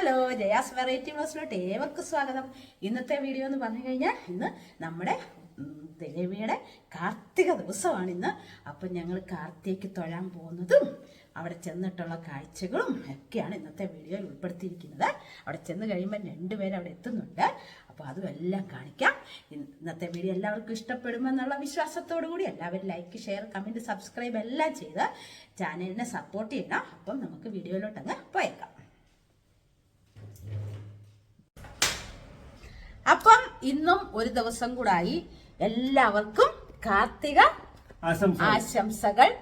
Hello Jaya's variety ബ്ലോസിലോട്ട് ഏവർക്കും സ്വാഗതം. ഇന്നത്തെ വീഡിയോ എന്ന് പറഞ്ഞു കഴിഞ്ഞാൽ ഇന്ന് നമ്മുടെ ദേവിയുടെ കാർത്തിക ദിവസമാണ് ഇന്ന്. അപ്പം ഞങ്ങൾ കാർത്തികയ്ക്ക് തൊഴാൻ പോകുന്നതും അവിടെ ചെന്നിട്ടുള്ള കാഴ്ചകളും ഒക്കെയാണ് ഇന്നത്തെ വീഡിയോയിൽ ഉൾപ്പെടുത്തിയിരിക്കുന്നത്. അവിടെ ചെന്ന് കഴിയുമ്പോൾ രണ്ടുപേരും അവിടെ എത്തുന്നുണ്ട്. അപ്പോൾ അതും എല്ലാം കാണിക്കാം. ഇന്നത്തെ വീഡിയോ എല്ലാവർക്കും ഇഷ്ടപ്പെടുമെന്നുള്ള വിശ്വാസത്തോടു കൂടി എല്ലാവരും ലൈക്ക് ഷെയർ കമന്റ് സബ്സ്ക്രൈബ് എല്ലാം ചെയ്ത് ചാനലിനെ സപ്പോർട്ട് ചെയ്യണം. അപ്പം നമുക്ക് വീഡിയോയിലോട്ടങ്ങ് പോയേക്കാം അപ്പം ഇന്നും ഒരു ദിവസം കൂടായി. എല്ലാവർക്കും കാർത്തിക ആശംസ ആശംസകൾ.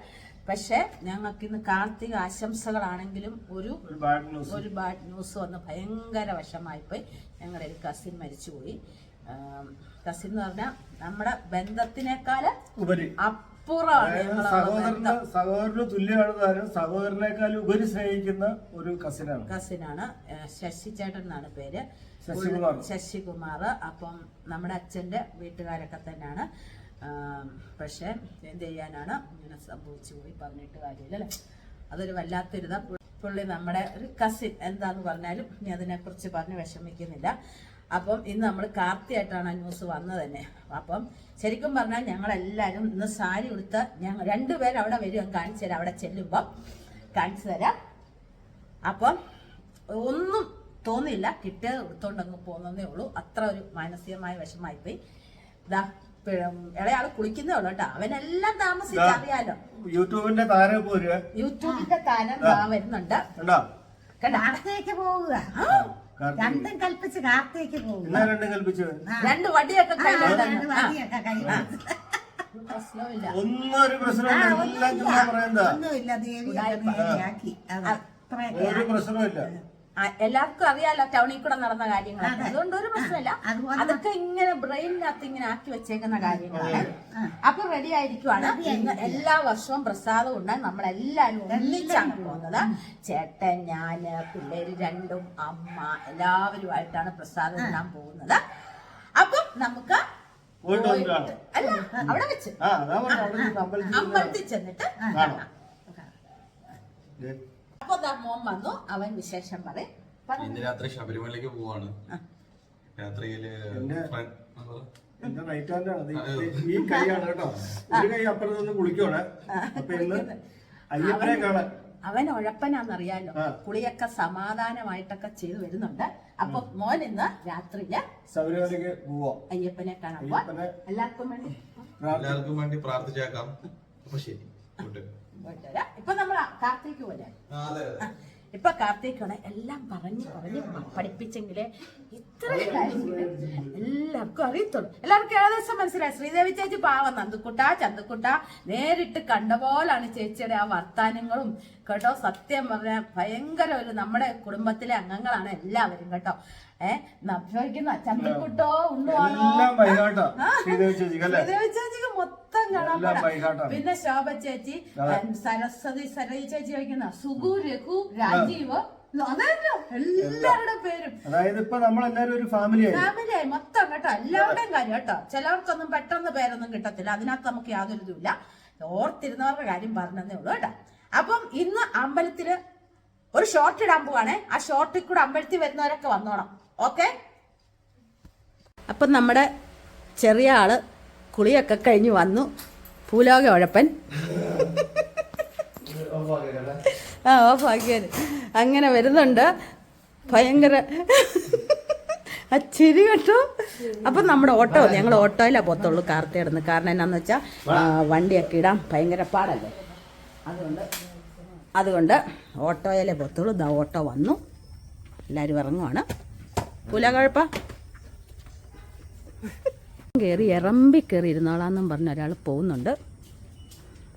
പക്ഷെ ഞങ്ങൾക്ക് ഇന്ന് കാർത്തിക ആശംസകളാണെങ്കിലും ഒരു ഒരു ബാഡ് ന്യൂസ് വന്ന് ഭയങ്കര വശമായിപ്പോയി. ഞങ്ങളുടെ ഒരു കസിൻ മരിച്ചുപോയി. കസിൻ എന്ന് പറഞ്ഞാൽ നമ്മുടെ ബന്ധത്തിനേക്കാൾ ഉപരി. അപ്പുറമാണ് സഹോദരന് സഹോദരന് തുല്യമാണ് താരം സഹോദരനേക്കാൾ ഉപരി സ്നേഹിക്കുന്ന ഒരു കസിനാണ്. കസിനാണ് ശശി ചേട്ടൻ എന്നാണ് പേര്. ശശികുമാർ. ശശികുമാർ അപ്പം നമ്മുടെ അച്ഛന്റെ വീട്ടുകാരൊക്കെ തന്നെയാണ്. പക്ഷെ പക്ഷേ എന്ത് ചെയ്യാനാണ്? ഇങ്ങനെ സംഭവിച്ചു പോയി പറഞ്ഞിട്ട് കാര്യമില്ല അല്ലേ? അതൊരു വല്ലാത്തൊരു പുള്ളി നമ്മുടെ ഒരു കസിൻ എന്താന്ന് പറഞ്ഞാലും ഇനി അതിനെക്കുറിച്ച് പറഞ്ഞ് വിഷമിക്കുന്നില്ല. അപ്പം ഇന്ന് നമ്മൾ കാർത്തിയായിട്ടാണ് ആ ന്യൂസ് വന്നത് തന്നെ. അപ്പം ശരിക്കും പറഞ്ഞാൽ ഞങ്ങളെല്ലാവരും ഇന്ന് സാരി ഉടുത്ത് ഞങ്ങൾ രണ്ടുപേരും അവിടെ വരും കാണിച്ചു തരാം അവിടെ ചെല്ലുമ്പം. കാണിച്ചു തരാം. അപ്പം ഒന്നും തോന്നിയില്ല. കിട്ടിയത് ഉടുത്തോണ്ടങ്ങ് പോകുന്നതേ ഉള്ളൂ. അത്ര ഒരു മാനസികമായ വിഷമായിപ്പോയി ഇതാ ഇളയാൾ ഇളയാൾ കുളിക്കുന്നേ ഉള്ളു കേട്ടോ. അവനെല്ലാം താമസിച്ചറിയാലോ യൂട്യൂബിന്റെ താരം യൂട്യൂബിന്റെ താരം വരുന്നുണ്ട്. കണ്ടോ? കാർത്തേക്ക് പോവുക. രണ്ടും കൽപ്പിച്ച് കാർത്തേക്ക് പോകും. രണ്ടും കൽപ്പിച്ചു? രണ്ട് വടിയൊക്കെ രണ്ട് വടിയൊക്കെ കൈ പ്രശ്നമില്ല ഒന്നും ഒരു പ്രശ്നമില്ല എല്ലാം ചുമ്മാ പറയുന്നതാ ഒന്നുമില്ല. ദേവി ഒരു പ്രശ്നമില്ല എല്ലാവർക്കും അറിയാലോ ടൗണിൽ കൂടെ നടന്ന കാര്യങ്ങളാണ് അതുകൊണ്ട് ഒരു പ്രശ്നമില്ല. അതൊക്കെ ഇങ്ങനെ ബ്രെയിനിനകത്ത് ഇങ്ങനെ ആക്കി വെച്ചേക്കുന്ന കാര്യങ്ങളാണ്. അപ്പൊ റെഡി ആയിരിക്കുവാണ്. എല്ലാ വർഷവും പ്രസാദം ഉണ്ടായി നമ്മളെല്ലാരും ഒന്നിച്ചാണ് പോകുന്നത് ചേട്ടൻ ഞാൻ പിള്ളേര് രണ്ടും അമ്മ എല്ലാവരുമായിട്ടാണ് പ്രസാദം ഇടാൻ പോകുന്നത്. അപ്പം നമുക്ക് അല്ല അവിടെ വെച്ച്. അമ്പലത്തിൽ ചെന്നിട്ട് അപ്പൊ ദാ മോൻ വന്നു. അവൻ വിശേഷം പറയും. പറ. ഇന്ന് രാത്രി ശബരിമലയ്ക്ക് പോവാണ്. രാത്രിയിൽ. എന്റെ റൈറ്റ് ഹാൻഡ് ആണ്. ഈ കൈയാണ് കേട്ടോ. ഒരു കൈ അപ്പുറത്ത് നിന്ന് കുളിക്കോടെ അപ്പൊ ഇന്ന് അയ്യപ്പനെ കാണാൻ. അവൻ ഉഴപ്പനാന്നറിയാലോ. കുളിയൊക്കെ സമാധാനമായിട്ടൊക്കെ ചെയ്തു വരുന്നുണ്ട്. അപ്പൊ മോൻ ഇന്ന് രാത്രിയിൽ ശബരിമലയ്ക്ക് പോവാ. അയ്യപ്പനെ കാണാൻ എല്ലാവർക്കും വേണ്ടി എല്ലാവർക്കും വേണ്ടി പ്രാർത്ഥിച്ചേക്കാം. അപ്പൊ ശരി. ഇപ്പൊ നമ്മൾ കാർത്തേക്ക് പോലെ ഇപ്പൊ കാർത്തിക്കാണ് എല്ലാം പറഞ്ഞ് പറഞ്ഞ് പഠിപ്പിച്ചെങ്കിലേ ഇത്ര എല്ലാവർക്കും അറിയത്തുള്ളൂ. എല്ലാവർക്കും ഏകദേശം മനസ്സിലായി. ശ്രീദേവി ചേച്ചി പാവം നന്ദുക്കുട്ട ചന്തുക്കുട്ട നേരിട്ട് കണ്ട പോലാണ് ചേച്ചിയുടെ ആ വർത്താനങ്ങളും. കേട്ടോ സത്യം പറഞ്ഞ ഭയങ്കര ഒരു നമ്മുടെ കുടുംബത്തിലെ അംഗങ്ങളാണ് എല്ലാവരും കേട്ടോ. ഏഹ് ചോദിക്കുന്ന ചന്തുക്കുട്ടോ ഉണ്ടോ ശ്രീദേവി ചേച്ചിക്ക് മൊത്തം കാണാൻ. പിന്നെ ശോഭ ചേച്ചി സരസ്വതി സരയി ചേച്ചി വയ്ക്കുന്ന സുഗു രഘു രാജീവ് എല്ലാവരുടെ പേരും. അതായത് ഇപ്പൊ നമ്മളെല്ലാരും ഒരു ഫാമിലിയായി ഫാമിലിയായി മൊത്തം കേട്ടോ എല്ലാവരുടെയും കാര്യം കേട്ടോ. ചിലവർക്കൊന്നും പെട്ടെന്ന് പേരൊന്നും കിട്ടത്തില്ല അതിനകത്ത് നമുക്ക് യാതൊരു ഇതുമില്ല ഓർത്തിരുന്നവരുടെ കാര്യം പറഞ്ഞതേ ഉള്ളൂ കേട്ടോ. അപ്പം ഇന്ന് അമ്പലത്തിൽ ഒരു ഷോർട്ട് ഇടാൻ പോവാണേ. ആ ഷോർട്ടിൽ കൂടെ അമ്പലത്തിൽ വരുന്നവരൊക്കെ വന്നോണം. ഓക്കെ അപ്പം നമ്മുടെ ചെറിയ ആൾ കുളിയൊക്കെ കഴിഞ്ഞ് വന്നു. ഭൂലോക ഉഴപ്പൻ. ആ ഓഫാക്കിയത്. അങ്ങനെ വരുന്നുണ്ട്. ഭയങ്കര ആ ചിരി കേട്ടോ. അപ്പം നമ്മുടെ ഓട്ടോ ഞങ്ങൾ ഓട്ടോയിലാണ് പോത്തുള്ളൂ കാർത്തി ഇടുന്നത് കാരണം എന്നാന്ന് വെച്ചാൽ വണ്ടിയൊക്കെ ഇടാൻ ഭയങ്കര പാടല്ലേ? അതുകൊണ്ട് അതുകൊണ്ട് ഓട്ടോയിലെ പോത്തുള്ളൂ ഓട്ടോ വന്നു. എല്ലാവരും ഇറങ്ങുവാണ്. പുലകഴപ്പ കയറി ഇറമ്പി കയറി ഇരുന്നോളാന്നും പറഞ്ഞ ഒരാൾ പോകുന്നുണ്ട്.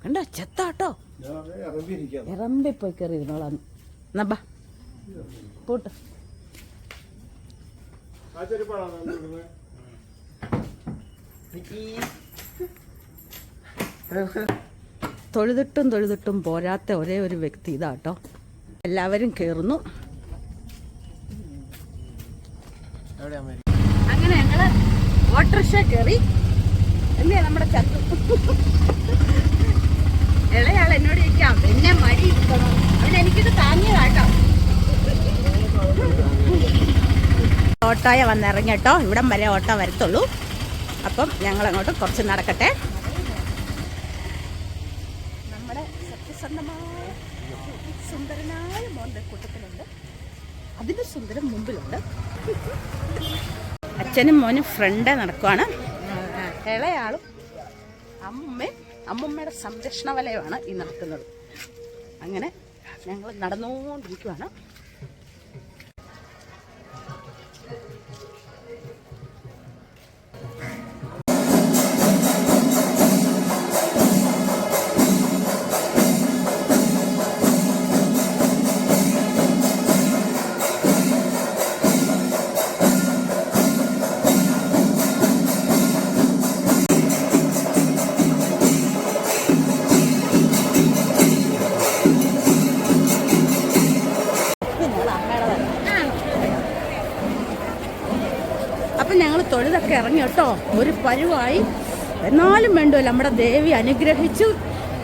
കണ്ടോ? ചെത്താട്ടോ. എറമ്പി ഇറമ്പി പോയി കയറി ഇരുന്നോളാന്ന് എന്നാ പോട്ട്. തൊഴുതിട്ടും തൊഴുതിട്ടും പോരാത്ത ഒരേ ഒരു വ്യക്തി ഇതാട്ടോ. എല്ലാവരും കയറുന്നു അങ്ങനെ ഞങ്ങൾ ഓട്ടോറിക്ഷ കയറി അല്ലേ നമ്മുടെ ചത്തു ഇളയാൾ എന്നോട് ചോദിക്കാം എന്നെ മടി ഇരിക്കണം അവൻ എനിക്കിത് താങ്ങിയതാട്ടോ വന്ന് വന്നിറങ്ങിട്ടോ ഇവിടം വരെ ഓട്ടോ വരത്തുള്ളൂ. അപ്പം ഞങ്ങൾ അങ്ങോട്ട് കുറച്ച് നടക്കട്ടെ. നമ്മുടെ സത്യസന്ധമായ സുന്ദരനായ മോന്റെ കൂട്ടത്തിലുണ്ട്. അതിന് സുന്ദരം മുമ്പിലുണ്ട്. അച്ഛനും മോനും ഫ്രണ്ടേ നടക്കുവാണ്. ഇളയാളും അമ്മയും അമ്മമ്മയുടെ സംരക്ഷണ വലയമാണ് ഈ നടക്കുന്നത്. അങ്ങനെ ഞങ്ങൾ നടന്നുകൊണ്ടിരിക്കുവാണ്. തൊഴുതൊക്കെ ഇറങ്ങി കേട്ടോ. ഒരു പരുവായി. എന്നാലും വേണ്ടുമല്ലോ നമ്മുടെ ദേവി അനുഗ്രഹിച്ചു.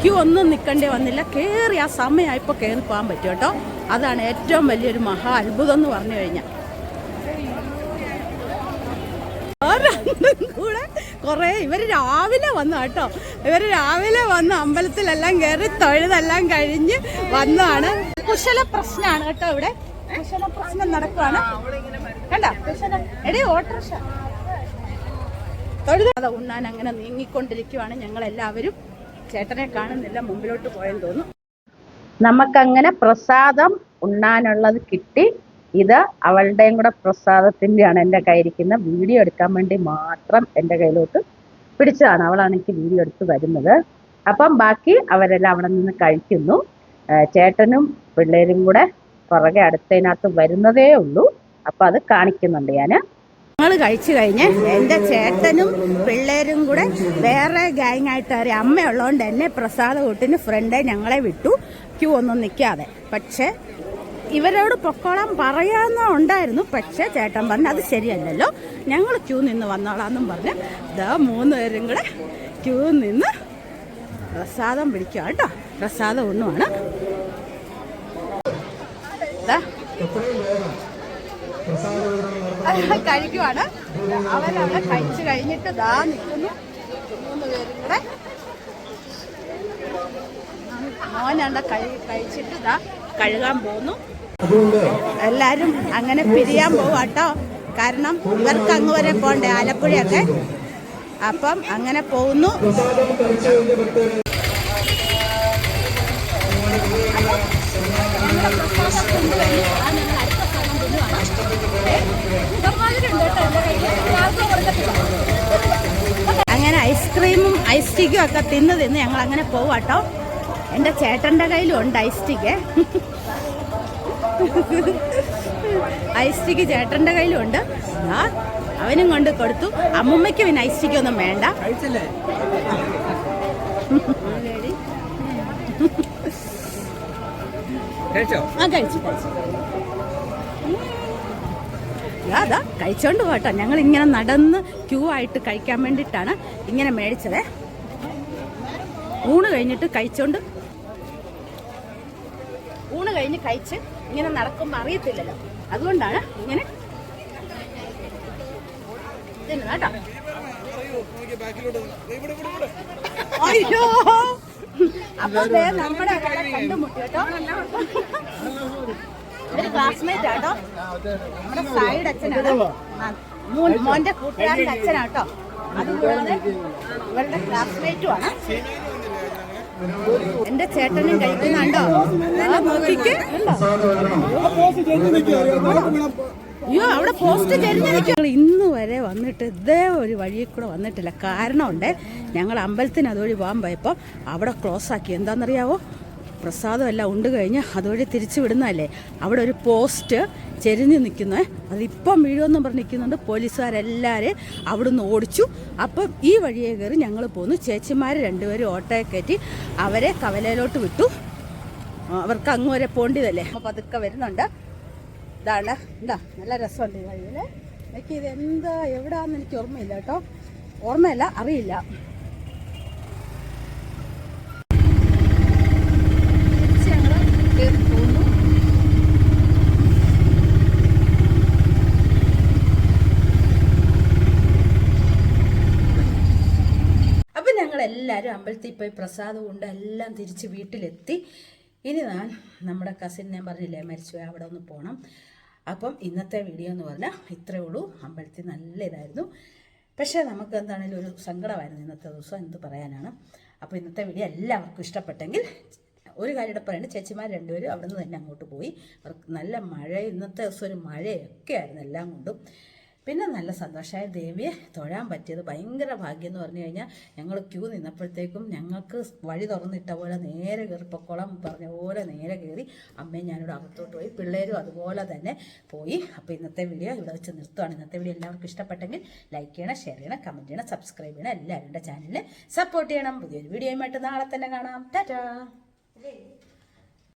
ക്യൂ ഒന്നും നിൽക്കേണ്ടി വന്നില്ല. കയറി ആ സമയമായപ്പോൾ കയറി പോകാൻ പറ്റും കേട്ടോ. അതാണ് ഏറ്റവും വലിയൊരു മഹാ അത്ഭുതം എന്ന് പറഞ്ഞു കഴിഞ്ഞാൽ. കൂടെ കുറേ ഇവർ രാവിലെ വന്നു കേട്ടോ. ഇവർ രാവിലെ വന്ന് അമ്പലത്തിലെല്ലാം കയറി തൊഴുതെല്ലാം കഴിഞ്ഞ് വന്നതാണ്. കുശല പ്രശ്നമാണ് കേട്ടോ ഇവിടെ. കുശല പ്രശ്നം നടക്കുവാണ്. കുശല എടേ ഓട്ടോറിക്ഷ. തൊഴുത. അത് ഉണ്ണാൻ അങ്ങനെ നീങ്ങിക്കൊണ്ടിരിക്കുവാണ് ഞങ്ങൾ എല്ലാവരും ചേട്ടനെ കാണുന്നില്ല മുമ്പിലോട്ട് പോയെന്ന് തോന്നുന്നു. നമുക്കങ്ങനെ പ്രസാദം ഉണ്ണാനുള്ളത് കിട്ടി. ഇത് അവളുടെയും കൂടെ പ്രസാദത്തിന്റെയാണ് എന്റെ കയ്യിരിക്കുന്ന വീഡിയോ എടുക്കാൻ വേണ്ടി മാത്രം എന്റെ കയ്യിലോട്ട് പിടിച്ചതാണ്. അവളാണ് എനിക്ക് വീഡിയോ എടുത്ത് വരുന്നത് അപ്പം ബാക്കി അവരെല്ലാം അവിടെ നിന്ന് കഴിക്കുന്നു. ചേട്ടനും പിള്ളേരും കൂടെ പുറകെ അടുത്തതിനകത്ത് വരുന്നതേ ഉള്ളൂ. അപ്പം അത് കാണിക്കുന്നുണ്ട് ഞാൻ. ഞങ്ങൾ കഴിച്ചു കഴിഞ്ഞ് എന്റെ ചേട്ടനും പിള്ളേരും കൂടെ വേറെ ഗ്യാങ് ആയിട്ട് കയറി അമ്മയുള്ളതുകൊണ്ട് എന്നെ പ്രസാദ കൂട്ടിന് ഫ്രണ്ടേ ഞങ്ങളെ വിട്ടു. ക്യൂ ഒന്നും നിൽക്കാതെ. പക്ഷേ ഇവരോട് പൊക്കോളാൻ പറയാമെന്ന് ഉണ്ടായിരുന്നു. പക്ഷേ ചേട്ടൻ പറഞ്ഞു അത് ശരിയല്ലല്ലോ. ഞങ്ങൾ ക്യൂ നിന്ന് വന്നോളാന്നും പറഞ്ഞ് ഇതാ മൂന്ന് പേരും കൂടെ ക്യൂ നിന്ന് പ്രസാദം പിടിക്കുക കേട്ടോ. പ്രസാദം ഒന്നുമാണ്. ദാ. കഴിക്കുവാണ്. അവരവിടെ കഴിച്ചു കഴിഞ്ഞിട്ട് ദാ നിൽക്കുന്നു. മൂന്ന് പേരും കൂടെ. മോനാണ്ട കഴി കഴിച്ചിട്ട് ദാ കഴുകാൻ പോന്നു. എല്ലാരും അങ്ങനെ പിരിയാൻ പോവാട്ടോ കാരണം ഇവർക്ക് അങ്ങ് വരെ പോണ്ടേ ആലപ്പുഴയൊക്കെ. അപ്പം അങ്ങനെ പോകുന്നു അങ്ങനെ ഐസ്ക്രീമും ഐസ് ടീക്കും ഒക്കെ തിന്ന് തിന്ന് ഞങ്ങൾ അങ്ങനെ പോവാട്ടോ എന്റെ ചേട്ടന്റെ കയ്യിലും ഉണ്ട് ഐസ്റ്റിക്ക് ഐസ്റ്റിക്ക് ചേട്ടന്റെ കയ്യിലും ഉണ്ട് ആ അവനും കൊണ്ട് കൊടുത്തു. അമ്മുമ്മയ്ക്ക് പിന്നെ ഐസ്റ്റിക്കൊന്നും വേണ്ട. ആ കഴിച്ചു കഴിച്ചു. ദാ, അതാ കഴിച്ചോണ്ട് പോട്ടോ ഞങ്ങൾ ഇങ്ങനെ നടന്ന് ക്യൂ ആയിട്ട് കഴിക്കാൻ വേണ്ടിയിട്ടാണ് ഇങ്ങനെ മേടിച്ചത്. ഊണ് കഴിഞ്ഞിട്ട് കഴിച്ചോണ്ട് ഊണ് കഴിഞ്ഞ് കഴിച്ച് ഇങ്ങനെ നടക്കുമ്പോൾ അറിയത്തില്ലല്ലോ. അതുകൊണ്ടാണ് ഇങ്ങനെ കേട്ടോ. അയ്യോ! അപ്പൊ നമ്മുടെ കണ്ടുമുട്ടി കേട്ടോ. ഇവർ ക്ലാസ്മേറ്റ് ആട്ടോ നമ്മുടെ സൈഡ് അച്ഛനാണ്. മോന്റെ കൂട്ടുകാരന്റെ അച്ഛനാട്ടോ അതുകൂടാതെ ഇവരുടെ ക്ലാസ്മേറ്റും ആണ്. എന്റെ ചേട്ടനും കഴിക്കുന്നുണ്ടോ? നല്ല? അയ്യോ അവിടെ പോസ്റ്റ് ഞങ്ങൾ ഇന്ന് വരെ വന്നിട്ട് ഇതേ ഒരു വഴിയിൽ കൂടെ വന്നിട്ടില്ല. കാരണമുണ്ട് ഞങ്ങൾ അമ്പലത്തിന് അതുവഴി പോകാൻ പോയപ്പോൾ അവിടെ ക്ലോസ് ആക്കി. എന്താണെന്നറിയാവോ? പ്രസാദം എല്ലാം ഉണ്ട് കഴിഞ്ഞ് അതുവഴി തിരിച്ചു വിടുന്നതല്ലേ? അവിടെ ഒരു പോസ്റ്റ് ചെരിഞ്ഞ് നിൽക്കുന്നത് അതിപ്പം വീഴുമെന്നും പറഞ്ഞ് നിൽക്കുന്നുണ്ട് പോലീസുകാരെല്ലാവരും അവിടുന്ന് ഓടിച്ചു. അപ്പം ഈ വഴിയെ കയറി ഞങ്ങൾ പോന്നു. ചേച്ചിമാർ രണ്ടുപേരും ഓട്ടോയെ കയറ്റി അവരെ കവലയിലോട്ട് വിട്ടു. അവർക്ക് അങ്ങ് വരെ പോണ്ടിയതല്ലേ? അപ്പോൾ പതുക്കെ വരുന്നുണ്ട്. ഇതാണ് എന്താ നല്ല രസമുണ്ട് ഈ വഴിയിൽ. എനിക്ക് ഇത് എന്താ എവിടാന്ന് എനിക്ക് ഓർമ്മയില്ല കേട്ടോ. ഓർമ്മയില്ല അറിയില്ല തിരിച്ച് ഞങ്ങൾ കേറി പോന്നു. എല്ലാവരും അമ്പലത്തിൽ പോയി പ്രസാദം കൊണ്ട് എല്ലാം തിരിച്ച് വീട്ടിലെത്തി. ഇനി ഞാൻ നമ്മുടെ കസിൻ ഞാൻ പറഞ്ഞില്ലേ മരിച്ചു അവിടെ ഒന്ന് പോകണം അപ്പം ഇന്നത്തെ വീഡിയോ എന്ന് പറഞ്ഞാൽ ഇത്രയേ ഉള്ളൂ. അമ്പലത്തിൽ നല്ല ഇതായിരുന്നു. പക്ഷേ നമുക്ക് എന്താണെങ്കിലും ഒരു സങ്കടമായിരുന്നു ഇന്നത്തെ ദിവസം എന്ത് പറയാനാണ്. അപ്പോൾ ഇന്നത്തെ വീഡിയോ എല്ലാവർക്കും ഇഷ്ടപ്പെട്ടെങ്കിൽ ഒരു കാര്യം ഇവിടെ പറയുന്നത് ചേച്ചിമാർ രണ്ടുപേരും അവിടെ നിന്ന് തന്നെ അങ്ങോട്ട് പോയി. അവർക്ക് നല്ല മഴ ഇന്നത്തെ ദിവസം ഒരു മഴയൊക്കെ ആയിരുന്നു എല്ലാം കൊണ്ടും. പിന്നെ നല്ല സന്തോഷമായ ദേവിയെ തൊഴാൻ പറ്റിയത് ഭയങ്കര ഭാഗ്യം എന്ന് പറഞ്ഞു കഴിഞ്ഞാൽ ഞങ്ങൾ ക്യൂ നിന്നപ്പോഴത്തേക്കും ഞങ്ങൾക്ക് വഴി തുറന്നിട്ട പോലെ നേരെ കയറിപ്പൊക്കോളം പറഞ്ഞ പോലെ നേരെ കയറി അമ്മയും ഞാനിവിടെ അകത്തോട്ട് പോയി. പിള്ളേരും അതുപോലെ തന്നെ പോയി. അപ്പോൾ ഇന്നത്തെ വീഡിയോ ഇവിടെ വെച്ച് നിർത്തുകയാണ് ഇന്നത്തെ വീഡിയോ എല്ലാവർക്കും ഇഷ്ടപ്പെട്ടെങ്കിൽ ലൈക്ക് ചെയ്യണം ഷെയർ ചെയ്യണം കമന്റ് ചെയ്യണം സബ്സ്ക്രൈബ് ചെയ്യണം. എല്ലാവരുടെ ചാനലിനെ സപ്പോർട്ട് ചെയ്യണം. പുതിയൊരു വീഡിയോയുമായിട്ട് നാളെ തന്നെ കാണാം. ടാറ്റാ.